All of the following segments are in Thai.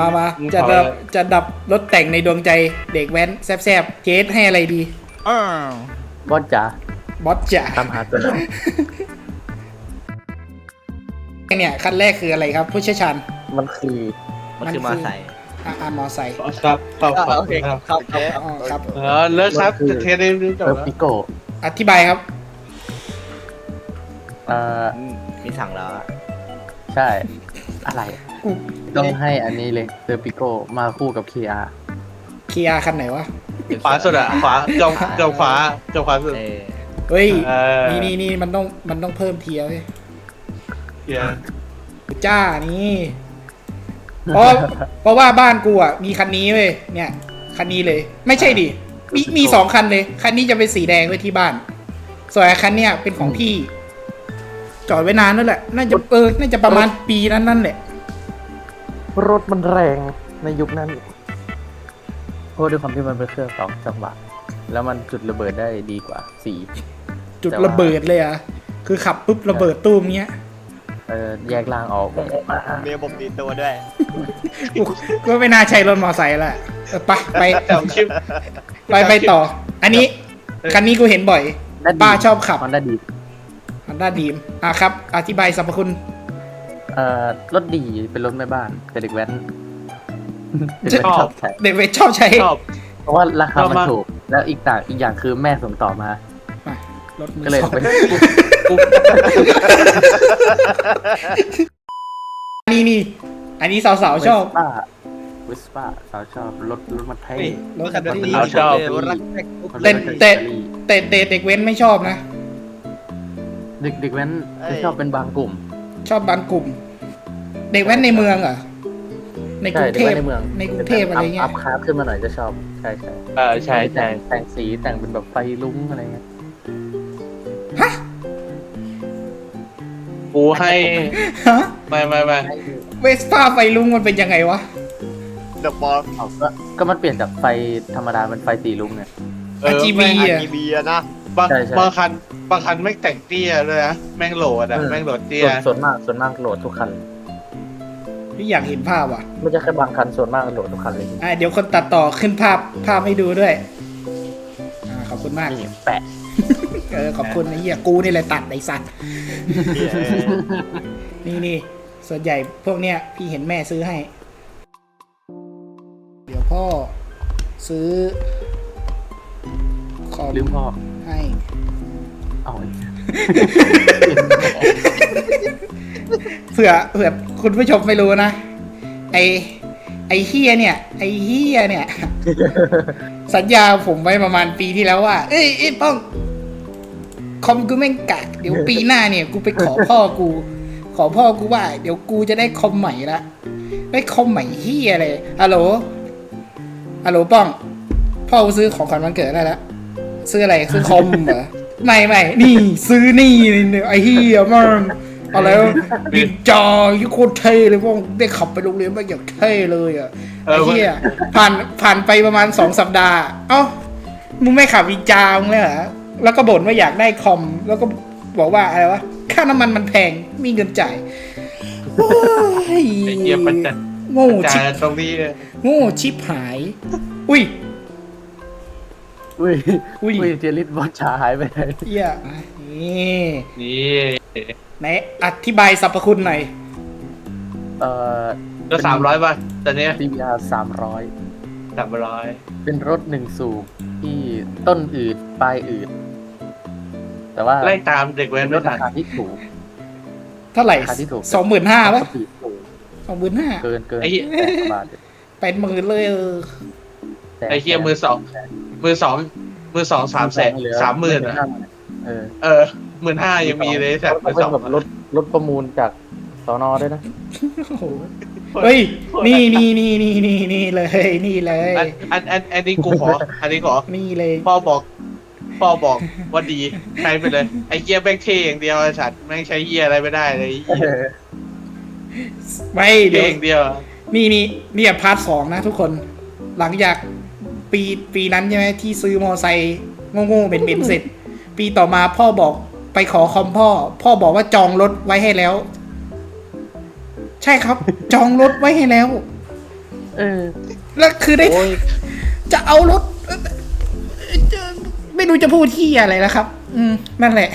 มามามึงจะเผาดับเลยจะดับรถแต่งในดวงใจเด็กแว้นแซบๆเจสให้อะไรดีอ้าวบอสจ๋าบอสจ๋าตามหาตัวหน่อยเนี่ยคันแรกคืออะไรครับ ผู้เชี่ยวชาญมันคือมันคือมาใส่อะอ่ามอไซค์ครับครับครับโอเคครับครับครับอ๋อครับเออเลิกครับจะเทสได้รู้จบเออแล้วปิโก้อธิบายครับเอ่ออืมมีสั่งแล้วอะใช่อะไร กูต้องให้อันนี้เลยเซอร์ปิโก้มาคู่กับ KR เคียร์คันไหนวะ ขวาสุดอะขวาจงจงขวาจงขวาสุด เออเฮ้ย เออ นี่นี่นี่มันต้องมันต้องเพิ่มเทียร์เว้ยเหี้ยจ้านี่เพราะเพราะว่าบ้านกูอะมีคันนี้เว้ยเนี่ย คันนี้เลย ไม่ใช่ดิมีมีสองคันเลย คันนี้จะเป็นสีแดงไว้ที่บ้าน ส่วนไอ้คันเนี้ยเป็นของพี่ จอดไว้นานนั่นแหละ น่าจะเออน่าจะประมาณปีนั้นนั่นแหละ รถมันแรงในยุคนั้นเพราะด้วยความที่มันเป็นเครื่องสองจังหวะแล้วมันจุดระเบิดได้ดีกว่าสี่จุดระเบิดเลยอะ คือขับปุ๊บระเบิดตู้มเงี้ย เออแยกล่างออกมีระบบดีตัวด้วยกูก็ไม่น่าใช่รถมอไซค์ละเออไปไปจำคลิปไปไปต่อ อันนี้ คันนี้กูเห็นบ่อย ป้าชอบขับมันได้ดีฮันด้าดีมอะครับ อธิบายสรรพคุณ เอ่อรถดีเป็นรถแม่บ้านแต่เด็กแว้นเด็กแว้นชอบใช้เด็กเวทชอบใช้ชอบ เพราะว่าราคาชอบมันมากถูก แล้วอีกต่างอีกอย่างคือแม่ส่งต่อมามารถมือก็เลยสองไปนี่นี่ อันนี้สาวๆชอบป้าวิสป้าสาวชอบรถรถมันเท่นี่ รถคันนี้เราชอบ รักแท็กเต้นเต้นแต่แต่เด็กเว้นไม่ชอบนะ เด็กเด็กแว้นจะชอบเป็นบางกลุ่ม ชอบบางกลุ่ม เด็กแว้นในเมืองเหรอในกใช่รุงเด็เทกพแว้นในเมืองในกรุงเทพอะไรเงี้อัยพคาร์ขึ้นมาหน่อยจะชอบ ใช่ใช่เออใช่ใช่แต่งแต่งสีแต่งเป็นแบบไฟลุ้งอะไรเงี้ยฮะกูให้ฮะไม่ไม่ไม่เวสป้าไฟลุงมันเป็นยังไงวะเดอะบอลเอาก็ก็มันเปลี่ยนจากไฟธรรมดาเป็นไฟสีลุ้งไงเออ RGB แม่งอะมีเบียร์นะบางใช่ใช่ บางคัน บางคันไม่งแต่งเตี้ยเลยนะแม่งโหลดอะแม่งโหลดเตี้ยส่วนส่วนมากส่วนมากโหลดทุกคัน พี่อยากเห็นภาพว่ะไม่ใช่แค่บางคันส่วนมากโหลดทุกคันเลยอะเดี๋ยวคนตัดต่อขึ้นภาพภาพให้ดูด้วยอ่าขอบคุณมาก นี่แปะเออขอบคุณไอ้เหี้ยกูนี่แหละตัดไอ้สัตว์นี่นี่ส่วนใหญ่พวกเนี้ยพี่เห็นแม่ซื้อให้ เดี๋ยวพ่อซื้อคอมลืมพ่อให้ เอาเผื่อเผื่อคุณผู้ชมไม่รู้นะ ไอไอเฮียเนี่ย ไอเฮียเนี่ย สัญญาผมไว้ประมาณปีที่แล้วว่า เอ้ยเอ้ยป้อง คอมกูแม่งกากเดี๋ยวปีหน้าเนี่ย กูไปขอพ่อกู ขอพ่อกูว่า เดี๋ยวกูจะได้คอมใหม่ละได้คอมใหม่เฮียเลยฮัลโหลฮัลโหลป้อง พ่อกูซื้อของขวัญวันเกิดได้แล้วซื้ออะไรซื้อคอมเหรอ ไม่ไม่นี่ซื้อนี่ไอเฮียมั่งอะไรวะดิจอยี่โคตรเท่เลยพวกได้ขับไปโรงเรียนไม่อย่างเท่เลยอะเอไอ้อเหี้ยผ่านผ่านไปประมาณสองสัปดาห์ เอ้ามึงไม่ขับวิจามึงเลยเหรอแล้วก็บ่นว่าอยากได้คอม แล้วก็บอกว่าอะไรวะค่าน้ำมันมันแพงมีเงินจ่ายโอ้ยไอ้เหี้ยมันจะโง่จาชิบตรงนี้โง่ชิบหาย อุ้ย อุ้ยอุ้ย อุ้ยเจลิสบอสชาหายไปไหนเหี้ยนี่นี่ไหนอธิบายสรรพคุณหน่อยเอ่อก็สามร้อยบาทตอนเนี้ย CBR สามร้อยสามร้อยเป็นรถหนึ่งสูบที่ต้นอืดปลายอืดแต่ว่าไล่ตามเด็กแว้นเป็ไม่นทัรานคาที่ถูก เท่าไหร่ราคาที่ถูก สองหมื่นห้าปะปกติถูกสองหมื่นห้าเกินเกินไอ้เหี้ยแสนกว่าบาทเป็นหมื่นเลยเออแสนไอ้เหี้ยมือสอง มือสองมือสองสามแสนเหลือสามหมื่นอะเออเออหมื่นห้ายังมีเลยแต่มืมัอนเป็สนองแบบรถรถประมูลจากสอนอด้วยนะโอ้โหเฮ้ย นี่นี่นี่นี่นี่นี่เลย นี่เลยอันอันอันอันนี้กูขอ อันนี้ขอ นี่เลย พ่อบอก พ่อบอกว่าดีใช้ไปเลย ไอ้เกียแม่งเท่อย่างเดียวไอ้สัตว์แม่งใช้เฮียอะไรไม่ได้เลยไอ้เหี้ยไม่เดี๋เท่ยวอย่างเดียว นี่นี่เนี่ยพาร์ทสองนะทุกคน หลังจาก ปีปีนั้นใช่ไหมที่ซื้อมอไซค์โง่ๆเป็นๆเสร็จ ปีต่อมาพ่อบอกไปขอคอมพ่อ พ่อบอกว่าจองรถไว้ให้แล้ว ใช่ครับ จองรถไว้ให้แล้ว เออ แล้วคือได้ โอ้ยจะเอารถเอ่อจะไม่รู้จะพูดที่อะไรแล้วครับ อืม นั่นแหละ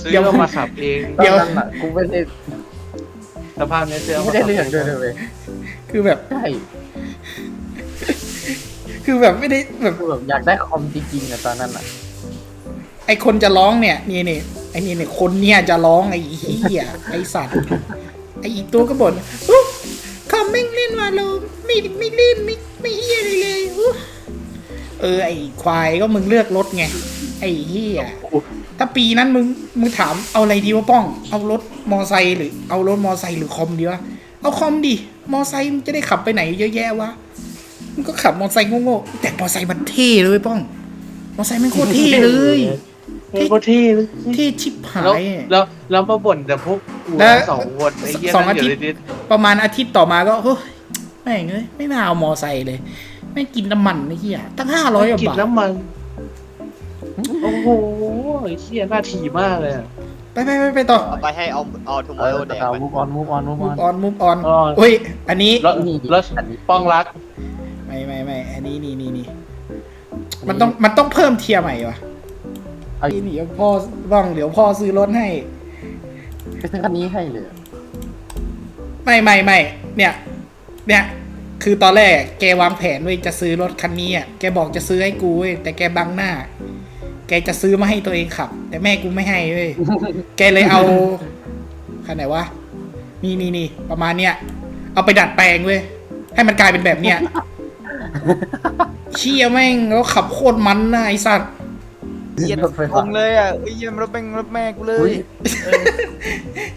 ซื้อเดี๋ยว เอามาขับเองเดี๋ยว ตอนนั้นอะกูไม่ได้สภาพนี้ซื้อเอาไม่มาได้ขับเรื่องด้วยเลยเว้ยคือแบบ ใช่ คือแบบไม่ได้แบบกูแบบอยากได้คอมจริงๆอะตอนนั้นอะไอคนจะร้องเนี่ยนี่นี่ไอนี่เนี่ยคนเนี่ยจะร้องไอ้เหี้ยไอสัตว์ไออีกตัวก็บ่นอุ๊ยคอมแม่งเล่นวาโลไม่ไม่เล่นไม่ไม่เหี้ยอะไรเลยอุ๊ยเออไอควายก็มึงเลือกรถไงไอเหี้ยถ้าปีนั้นมึงมึงถามเอาอะไรดีวะป้อง เอารถมอไซค์หรือ เอารถมอไซค์หรือคอมดีวะ เอาคอมดิ มอไซค์มึงจะได้ขับไปไหนเยอะแยะวะ มึงก็ขับมอไซค์โง่ๆแต่มอไซค์มันเท่เลยเว้ยป้อง มอไซค์แม่งโคตรเท่เลยเฮ้ยโคตรเท่เลยเท่ชิบหาแล้วย แล้วแล้วมาบ่นแต่พวกกูแล้วสองคนไอ้เหี้ยสองนั่งอยู่อาทิตย์ในดิสประมาณอาทิตย์ต่อมาก็เฮ้ยแม่งเอ้ยไม่น่าเอามอไซค์เลยแม่งกินน้ำมันไอ้เหี้ยตั้งห้าร้อยกว่ากินบาทน้ำมัน โอ้โหไอ้เหี้ยน่าถีมากเลยอะ ไปไปไปไปต่อเอาไปให้เอาเอาทูมเอออโรแดกเอาไป มูฟออนมูฟออนมูฟมูออนฟออนมูฟออนเฮ้ย อันนี้แล้วนี่แล้วอันนี้ป้องรัก ไม่ไม่ไม่อันนี้นี่นี่นี่มันต้องมันต้องเพิ่มเทียร์ใหม่วะเอานี่นี่พ่อบ้องเดี๋ยวพ่อซื้อรถให้ ไปซื้อคันนี้ให้เลยไม่ไม่ไม่เนี่ย เนี่ย คือตอนแรกแกวางแผนไว้จะซื้อรถคันนี้อะแกบอกจะซื้อให้กูเว้ยแต่แกบังหน้า แกจะซื้อมาให้ตัวเองขับ แต่แม่กูไม่ให้เว้ยแกเลยเอาคันไหนวะนี่นี่นี่ประมาณเนี้ยเอาไปดัดแปลงเว้ยให้มันกลายเป็นแบบเนี้ย เชี่ยแม่งแล้วขับโคตรมันนะไอสัตว์เหี้ยรถไฟงฟ้างเลยอะเอ้ยเหี้ยมันรถแม่งรถแม่กูเลอุ้ยย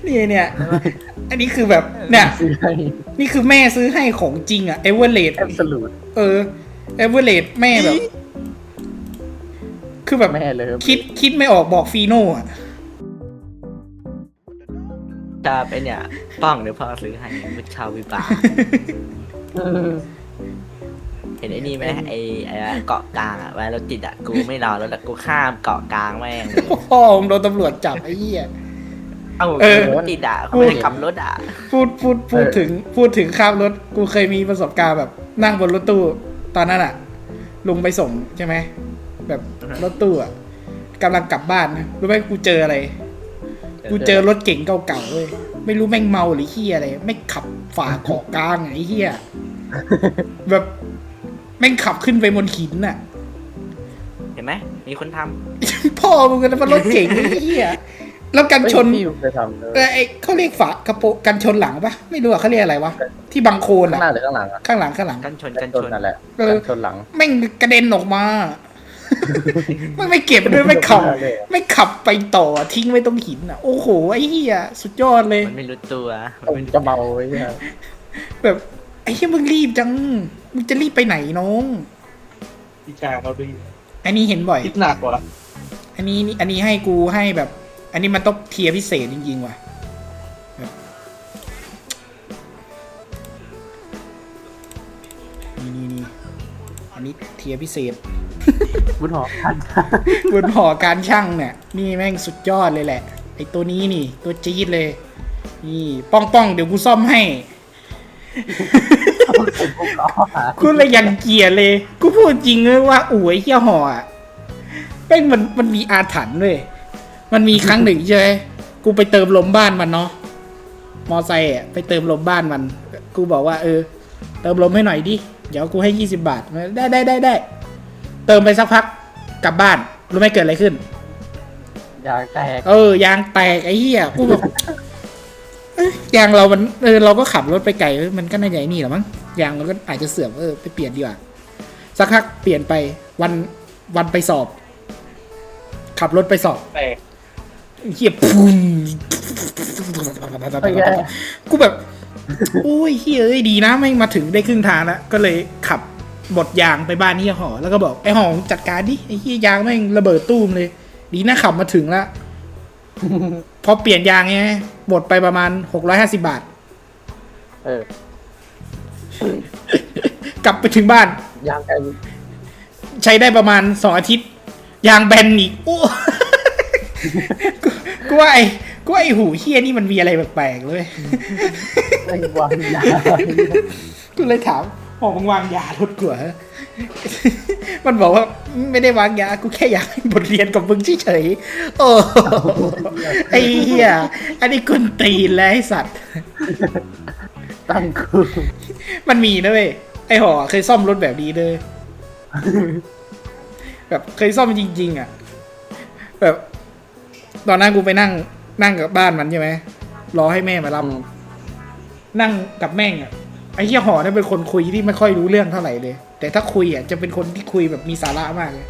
นี่เนี่ย อันนี้คือแบบเนี่ย ซื้อให้นี่คือแม่ซื้อให้ของจริงอะเอเวอร์เรแอบสูตเออเอเวอร์เรแม่แบบ คือแบบแม่เลยคิดคิดไม่ออกบอกฟีโน่อะจะเป็นเนี่ยป้องหรือพ่อซื้อให้มุชาวิบากเออเห็นไอ้นี่ไหมไอ้ไอ้เกาะกลางอะเวลารถติดอะกูไม่รอรถอะกูข้ามเกาะกลางแม่งเลยพ่อผมโดนตำรวจจับไอ้เหี้ย เอ้าเออ รถติดอะกูไม่ได้ขับรถอะพูดพูดพูดถึงพูดถึงข้ามรถกูเคยมีประสบการณ์แบบนั่งบนรถตู้ตอนนั้นอะลุงไปส่งใช่ไหมแบบรถตู้อะกำลังกลับบ้านนะรู้ไหมกูเจออะไร กูเจอรถเก่งเก่าๆเว้ยไม่รู้แม่งเมาหรือเฮียอะไรไม่งขับฝ่าเกาะกลางอะไอ้เฮียแบบ แม่งขับขึ้นไปบนหินน่ะ เห็นไหมมีคนทำพ่อมึงกันมันรถเก่งไอ้เฮียแล้วกันชนพี่ไปทำเลยเออไอเขาเรียกฝากระโปรงกันชนหลังปะไม่รู้อะเขาเรียกอะไรวะที่บังโคลนข้างอะหน้าหรือข้างหลังอะข้างหลังข้างหลัง กันชนกักันนชชนนนั่นแหละเออกันชนหลังแม่งกระเด็นออกมา ไม่ไม่เก็บด้วยไม่ขับ ไม่ขับไปต่อทิ้งไว้ตรงหินอะ โอ้โหไอ้เหี้ยสุดยอดเลย มันไม่รู้ตัวมันผมไม่รู้จะเมาไว้เนี่ยแบบ ไอ้เหี้ยมึงรีบจัง มึงจะรีบไปไหนน้องพี่ชายเขาดีอันนี้เห็นบ่อย คิดหนักกว่าอันนี้นี่อันนี้ให้กูให้แบบ อันนี้มันต้องเทียร์พิเศษจริงๆว่ะแบบนี่นี่นี่อันนี้เทียร์พิเศษ บุญหอพันบนหอการช่างเนี่ย นี่แม่งสุดยอดเลยแหละ ไอตัวนี้นี่ ตัวจี๊ดเลย นี่ ป้องป้องเดี๋ยวกูซ่อมให้ กูเลยยังเกลียดเลย กูพูดจริงเลยว่าอู๋ไอ้เหี้ยหออะแม่งมันมันมีอาถรรพ์เลยมันมีครั้งหนึ่งใช่ไหมกูไปเติมลมบ้านมันเนาะ มอไซค์อะไปเติมลมบ้านมัน กูบอกว่า เออ เติมลมให้หน่อยดิ เดี๋ยวกูให้ยี่สิบาท ได้ได้ได้ได้ เติมไปสักพักกลับบ้าน รู้ไหมเกิดอะไรขึ้นยางแตก เออ ยางแตกไอ้เหี้ย กูแบบเอ้ ยยางเรามันเออเราก็ขับรถไปไกลเออมันก็น่าจะไอ้นี่แหละมั้งยางเราก็อาจจะเสื่อมเออไปเปลี่ยนดีกว่าสักพักเปลี่ยนไปวันวันไปสอบ ขับรถไปสอบแต่เหี้ยพุ่งกูแบบโอ้ยเฮ้ยเอ้ยดีนะไม่งมาถึงได้ครึ่งทางแล้วก็เลยขับบดยางไปบ้านเฮียหอ แล้วก็บอกไอ้หอจัดการดิไอ้เฮียยางแม่งระเบิดตู้มเลย ดีนะขับมาถึงแล้ว พอเปลี่ยนยางไงบดไปประมาณหกร้อยห้าสิบาท เออ กลับไปถึงบ้าน ยางแตกใช้ได้ประมาณสองอาทิตย์ ยางแบนอีกโอ้กูกูว่าไอ้กูว่าไอ้หูเฮียนี่มันมีอะไรแปลกๆเลยไม่วางยางกูเลยถามหมอมึงวางยาลดกลัว มันบอกว่าไม่ได้วางยา กูแค่อยากให้บทเรียนกับมึงเฉยๆโอ้โหไอ้เหี้ยอันนี้กุนตีนแล้วไอ้สัตว์ ตั้งคือ มันมีนะเว้ยไอ้หอเคยซ่อมรถแบบนี้เลยแบบเคยซ่อมจริง ๆ อะ แบบ ตอนนั้นกูไปนั่ง นั่งกับบ้านมันใช่ไหมรอให้แม่มารับนั่งกับแม่งอะไอ้เหี้ยหอเนี่ยเป็นคนคุยที่ไม่ค่อยรู้เรื่องเท่าไหร่เลย แต่ถ้าคุยอะจะเป็นคนที่คุยแบบมีสาระมากเลย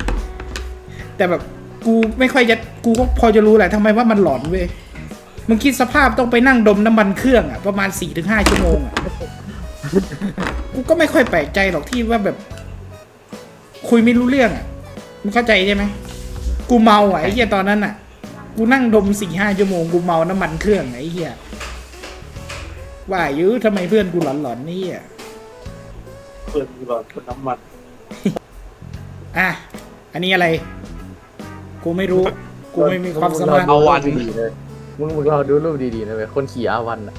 แต่แบบกูไม่ค่อยจะกูก็พอจะรู้แหละทำไมว่ามันหลอนเว้ยมึงคิดสภาพต้องไปนั่งดมน้ำมันเครื่องอะประมาณสี่ถึงห้าชั่วโมงอะกูก็ไม่ค่อยแปลกใจหรอกที่ว่าแบบ คุยไม่รู้เรื่องอะมึงเข้าใจใช่ไหมกูเมาอะไอ้เหี้ยตอนนั้นอะ กูนั่งดมสี่ห้าชั่วโมงกูเมาน้ำมันเครื่องไอ้เหี้ยว่าอยื้อทำไมเพื่อนกูหลอนๆนี่อะ เปิดหลอดคนน้ำมันอะ อันนี้อะไร กูไม่รู้ กูไม่มีความสามารถ เอาวัน ดีๆเลยมึงมึงรอดูรูปดีๆนะเว้ยคนขี่อาวันอะ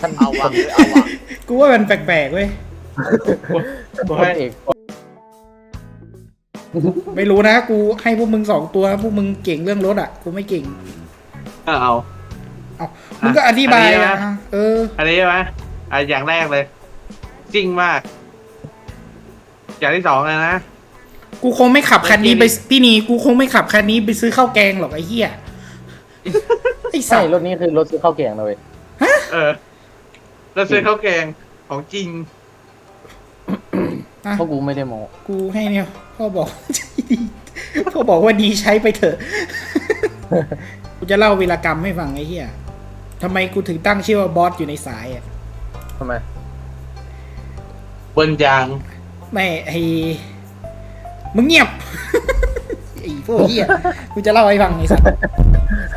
ท่านเอาวังหรือเอาวังกูว่ามันแปลกๆเว้ย พลเอกไม่รู้นะ กูให้พวกมึงสองตัว พวกมึงเก่งเรื่องรถอะ กูไม่เก่งเอาเอา เอามึงก็อธิบายอันนี้อะนะ เออ อันนี้ใช่ไหมอะอย่างแรกเลย จริงมาก อย่างที่สองเลยนะ กูคงไม่ขับคันนี้ไปพี่นีกูคงไม่ขับคันนี้ไปซื้อข้าวแกงหรอกไอ้เหี้ยไอ้สัใช่ตว์รถนี้คือรถซื้อข้าวแกงนะเว้ยเออเราซื้อข้าวแกงของจริง อะเพราะกูไม่ได้โมกูให้เนี่ยพ่อบอกพ่อบอกว่าดีใช้ไปเถอะ กูจะเล่าวีรกรรมให้ฟังไอ้เหี้ยทำไมกูถึงตั้งชื่อว่าบอสอยู่ในสายอะทำไม บนยางไม่ไอ้มึงเงียบ ไอ้พวกเหี้ยกูจะเล่าให้ฟังไอ้สัตว์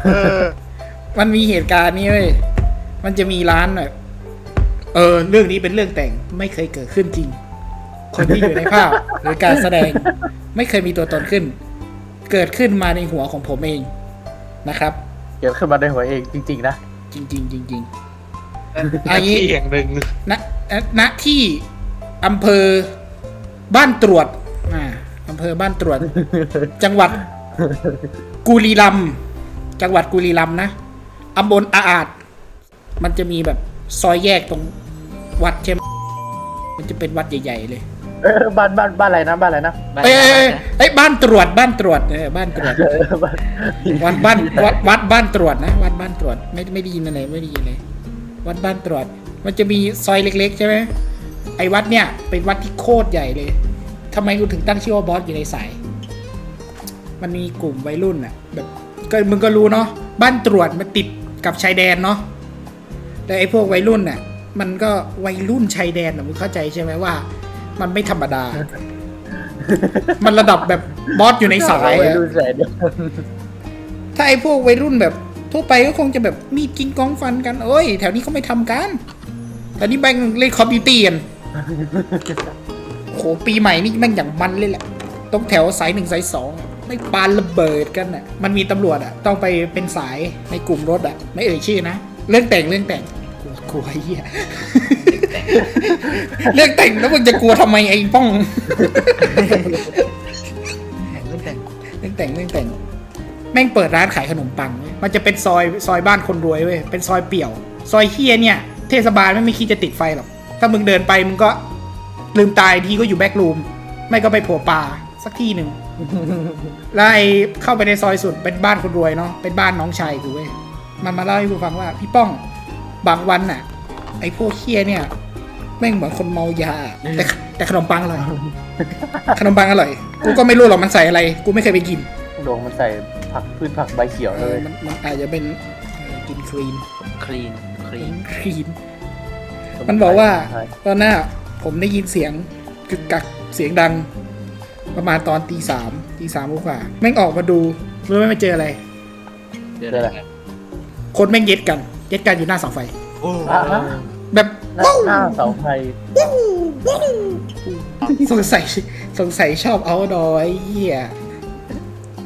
เออมันมีเหตุการณ์นี้เว้ยมันจะมีร้านแบบเออ เรื่องนี้เป็นเรื่องแต่งไม่เคยเกิดขึ้นจริง คนที่อยู่ในภาพหรือการแสดง ไม่เคยมีตัวตนขึ้น เกิดขึ้นมาในหัวของผมเองนะครับ เกิดขึ้นมาในหัวเองจริง ๆ นะจริง ๆ จริงอัอันนนี้นี้อย่างหนึ่งๆณเอ่อณที่ อำเภอบ้านตรวจอ่าอำเภอบ้านตรวจ จังหวัดกุรีรัมย์จังหวัดกุรีรัมย์นะอำบลอาอาด มันจะมีแบบซอยแยกตรงวัดใช่ไหมมันจะเป็นวัดใหญ่ๆเลย เออบ้านบ้านบ้านอะไรนะบ้านอะไรนะเอ้ยเอ้ยเอ้ยเอ้ยบ้านตรวจบ้านตรวจเออบ้านตรวจเออบ้านวัดบ้านวัดวัดบ้านตรวจนะวัดบ้านตรวจไม่ไม่ได้ยินอะไรไม่ได้ยินเลยวัดบ้านตรวจ มันจะมีซอยเล็ก ๆ ใช่ไหม ไอ้วัดเนี่ยเป็นวัดที่โคตรใหญ่เลยทำไมกูถึงตั้งชื่อว่าบอสอยู่ในสาย มันมีกลุ่มวัยรุ่นอะแบบก็มึงก็รู้เนาะบ้านตรวจมันติดกับชายแดนเนาะแต่ไอ้พวกวัยรุ่นน่ะ มันก็วัยรุ่นชายแดนอะมึงเข้าใจใช่ไหมว่า มันไม่ธรรมดา มันระดับแบบบอสอยู่ในสายไว้อะดูแสนเดียวถ้าไอ้พวกวัยรุ่นแบบทั่วไปก็คงจะแบบมีดกินกองฟันกัน เอ้ย แถวนี้เขาไม่ทำกันแถวนี้แม่งเล่นคอมพิวตี้กัน โหปีใหม่นี่แม่งอย่างมันเลยแหละตรงแถวสายหนึ่งสายสองไม่ปานระเบิดกันอะ มันมีตำรวจอะ ต้องไปเป็นสายในกลุ่มรถอะ ไม่เอ่ยชื่อนะ เรื่องแต่งเรื่องแต่งกลัวกลัวเหี้ยเรื่องแต่งแล้วมึงจะกลัวทำไมไอ้ป้อง เรื่องแต่งเรื่องแต่งเรื่องแต่ง แม่งเปิดร้านขายขนมปัง มันจะเป็นซอยซอยบ้านคนรวยเว้ย เป็นซอยเปี่ยว ซอยเฮียเนี่ย เทศบาลไม่ไม่คิดจะติดไฟหรอก ถ้ามึงเดินไปมึงก็ลืมตายทีก็อยู่แบ็กรูม ไม่ก็ไปโผล่ป่าสักที่หนึ่งแล้วไอ้เข้าไปในซอยสุดเป็นบ้านคนรวยเนาะเป็นบ้านน้องชายกูเว้ยมันมาเล่าให้กูฟังว่า พี่ป้องบางวันน่ะ ไอ้พวกเฮียเนี่ยแม่งเหมือนคนเมายาแต่แต่ขนมปังอร่อยขนมปังอร่อย กูก็ไม่รู้หรอกมันใส่อะไร กูไม่เคยไปกินดวงมันใส่ผักพืชผักใบเขียวเอเลอยมันมันอาจจะเป็นเอ่อกินคลีนคลีนคลีนคลีน มันบอกว่าตอนหน้าผมได้ยินเสียงกึกกักเสียงดัง ประมาณตอนตีสามตีสามกว่าแม่งออกมาดูรู้ไหมไม่เจออะไรเดือนเจออะไรคนแม่งเย็ดกัน เย็ดกันอยู่หน้าเสาไฟโอ้อะฮะแบบหน้าหน้าเสาไฟสงสัยสงสัยชอบเอาดอยไอ้เหี้ย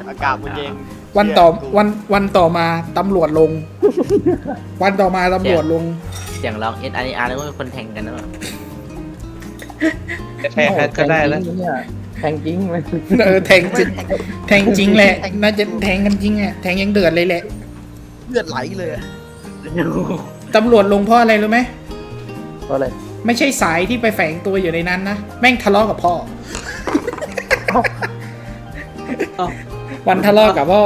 อากาศมันเย็นวันต่อวันวันต่อมาตำรวจลง วันต่อมาตำรวจลง เสียงร้องเอสไออาร์แล้วก็เป็นคนแทงกันนะจะแทงกันก็ได้แล้วแทงจริงเนี่ยแทงจริงมันเออแทงจริงแทงจริงแหละ น่าจะแทงกันจริงอะแทงยังเดือดเลยแหละเลือดไหลเลยอะตำรวจลงเพราะอะไรรู้ไหมเพราะอะไรไม่ใช่สายที่ไปแฝงตัวอยู่ในนั้นนะแม่งทะเลาะกับพ่อวันทะเลาะกับพ่อ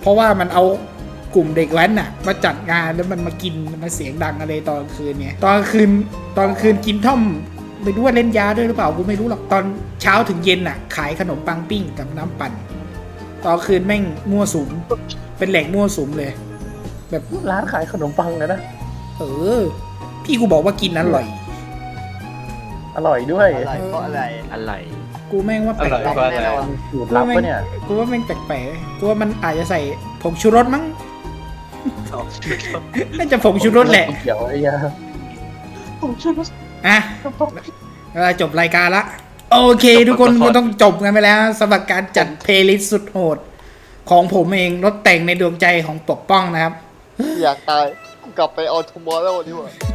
เพราะว่ามันเอา กลุ่มเด็กแว้นน่ะมาจัดงานแล้วมันมากินมาเสียงดังอะไรตอนกลางคืนเนี่ยตอนกลางคืนตอนกลางคืนกินท่อมไม่รู้ว่าเล่นยาด้วยหรือเปล่ากูไม่รู้หรอกตอนเช้าถึงเย็นน่ะ ขายขนมปังปิ้งกับน้ำปั่นตอนกลางคืนแม่งมั่วสุม เป็นแหล่งมั่วสุมเลย แบบร้านขายขนมปังนะนะเออ พี่กูบอกว่ากินอร่อย อร่อยด้วยอะไรเพราะอะไรอะไรกูแม่งว่าอแปลร่อยกเพราะอะไรแน่นอนสูตรลับปะเนี่ยๆกูว่าแม่งแปลกๆกูว่ามันอาจจะใส่ผงชูรสมั้ง น่าจะผงชูรสแหละเขียวไอ้ยาอะเวลาจบรายการละ โอเค ทุกคนก็ต้องจบกันไปแล้วสำหรับการจัดเพลย์ลิสต์สุดโหด ของผมเองรถแต่งในดวงใจของปกป้องนะครับ อยากตายกูกลับไปเอาทูมอร์แล้วดีกว่า